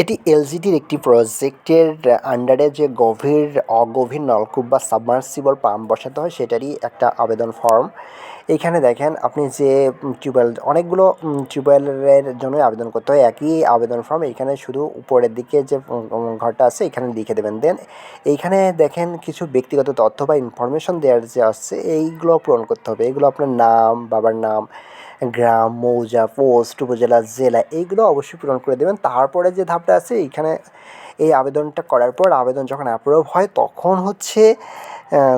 এটি এলজিডির একটি প্রজেক্টের আন্ডারে যে গভীর, অগভীর নলকূপ বা সাবমার্সিবল পাম্প বসাতে হয়, সেটারই একটা আবেদন ফর্ম এখানে দেখেন, আপনি যে টিউবওয়েল অনেকগুলো টিউবওয়েলের জন্য আবেদন করতে হয়, একই আবেদন ফর্ম এখানে শুধু উপরের দিকে যে ঘরটা আছে, এখানে লিখে দেবেন। দেন এইখানে দেখেন কিছু ব্যক্তিগত তথ্য বা ইনফরমেশন দেওয়ার যে আসছে এইগুলো পূরণ করতে হবে। এগুলো আপনার নাম, বাবার নাম গ্রাম, মৌজা, পোস্ট, উপজেলা, জেলা এইগুলো অবশ্যই পূরণ করে দেবেন। তারপরে যে ধাপটা আছে, এইখানে এই আবেদনটা করার পর আবেদন যখন অ্যাপ্রুভ হয়, তখন হচ্ছে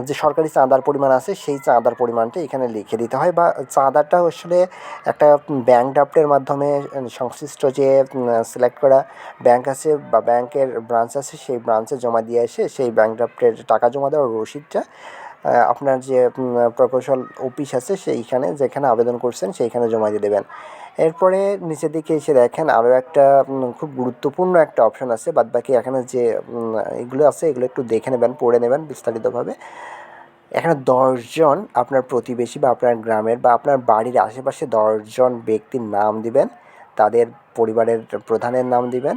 যে সরকারি চাঁদার পরিমাণ আছে, সেই চাঁদার পরিমাণটা এখানে লিখে দিতে হয় বা চাঁদাটা আসলে একটা ব্যাংক ড্রাফটের মাধ্যমে সংশ্লিষ্ট যে সিলেক্ট করা ব্যাংক আছে বা ব্যাংকের ব্রাঞ্চ আছে, সেই ব্রাঞ্চে জমা দিয়ে এসে সেই ব্যাংক ড্রাফটের টাকা জমা দেওয়ার রসিদটা আপনার যে প্রকৌশল অফিস আছে সেইখানে যেখানে আবেদন করছেন সেইখানে জমা দিয়ে দেবেন। এরপরে নিচের দিকে এসে দেখেন আরও একটা খুব গুরুত্বপূর্ণ একটা অপশন আছে। বাদ বাকি এখানে যে এগুলো আছে এগুলো একটু দেখে নেবেন, পড়ে নেবেন বিস্তারিতভাবে। এখানে দশজন আপনার প্রতিবেশী বা আপনার গ্রামের বা আপনার বাড়ির আশেপাশে দশজন ব্যক্তির নাম দিবেন। তাদের পরিবারের প্রধানের নাম দিবেন।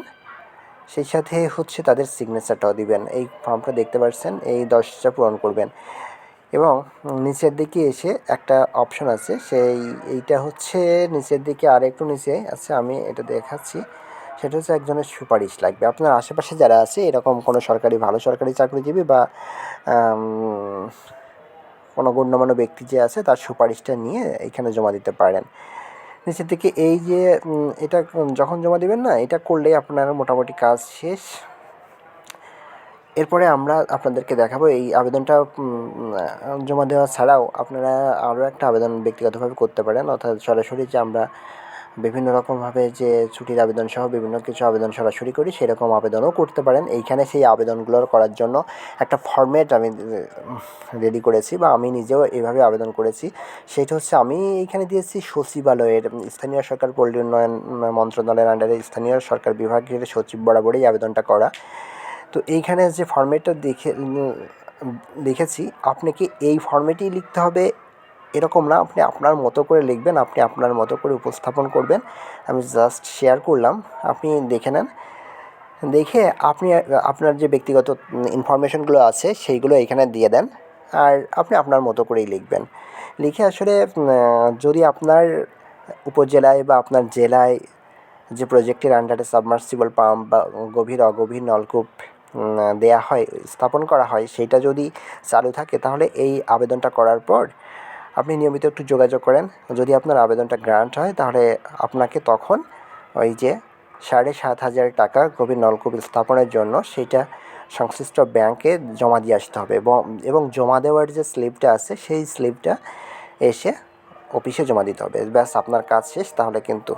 সেই সাথে হচ্ছে তাদের সিগনেচারটাও দিবেন। এই ফর্মটা দেখতে পাচ্ছেন, এই দশটা পূরণ করবেন। এবং নিচের দিকে এসে একটা অপশন আছে। সেই এইটা হচ্ছে নিচের দিকে আর একটু নিচে আছে, আমি এটা দেখাচ্ছি। সেটা হচ্ছে একজনের সুপারিশ লাগবে। আপনার আশেপাশে যারা আছে, এরকম কোনো সরকারি, ভালো সরকারি চাকরিজীবী বা কোনো গণ্যমান্য ব্যক্তি যে আছে, তার সুপারিশটা নিয়ে এখানে জমা দিতে পারেন। নিচের দিকে এই যে এটা যখন জমা দিবেন না, এটা করলেই আপনার মোটামুটি কাজ শেষ। এরপরে আমরা আপনাদেরকে দেখাবো এই আবেদনটা জমা দেওয়া ছাড়াও আপনারা আরও একটা আবেদন ব্যক্তিগতভাবে করতে পারেন। অর্থাৎ সরাসরি যে আমরা বিভিন্ন রকমভাবে যে ছুটির আবেদন সহ বিভিন্ন কিছু আবেদন সরাসরি করি, সেরকম আবেদনও করতে পারেন। এইখানে সেই আবেদনগুলোর করার জন্য একটা ফর্মেট আমি রেডি করেছি বা আমি নিজেও এইভাবে আবেদন করেছি। সেটা হচ্ছে আমি এইখানে দিয়েছি সচিবালয়ের স্থানীয় সরকার পল্লী উন্নয়ন মন্ত্রণালয়ের আন্ডারে স্থানীয় সরকার বিভাগের সচিব বরাবরই আবেদনটা করা। তো এইখানে যে ফর্মেটটা দেখে উম, লিখেছি আপনি কি এই ফর্মেটেই লিখতে হবে এরকম না? আপনি আপনার মতো করে লিখবেন আপনি আপনার মতো করে উপস্থাপন করবেন। আমি জাস্ট শেয়ার করলাম আপনি দেখে নেন। দেখে আপনি আপনার যে ব্যক্তিগত ইনফরমেশনগুলো আছে সেইগুলো এখানে দিয়ে দেন আর আপনি আপনার মতো করেই লিখবেন। লিখে আসলে যদি আপনার উপজেলায় বা আপনার জেলায় যে প্রজেক্টের আন্ডারে সাবমার্সিবল পাম্প বা গভীর অগভীর নলকূপ দেয়া হয়, স্থাপন করা হয়, সেইটা যদি চালু থাকে তাহলে এই আবেদনটা করার পর আপনি নিয়মিত একটু যোগাযোগ করেন। যদি আপনার আবেদনটা গ্রান্ট হয় তাহলে আপনাকে তখন ওই যে সাড়ে সাত হাজার টাকা গভীর নলকূপ স্থাপনের জন্য সেইটা সংশ্লিষ্ট ব্যাংকে জমা দিয়ে আসতে হবে এবং জমা দেওয়ার যে স্লিপটা আছে সেই স্লিপটা এসে অফিসে জমা দিতে হবে। ব্যাস, আপনার কাজ শেষ, তাহলে কিন্তু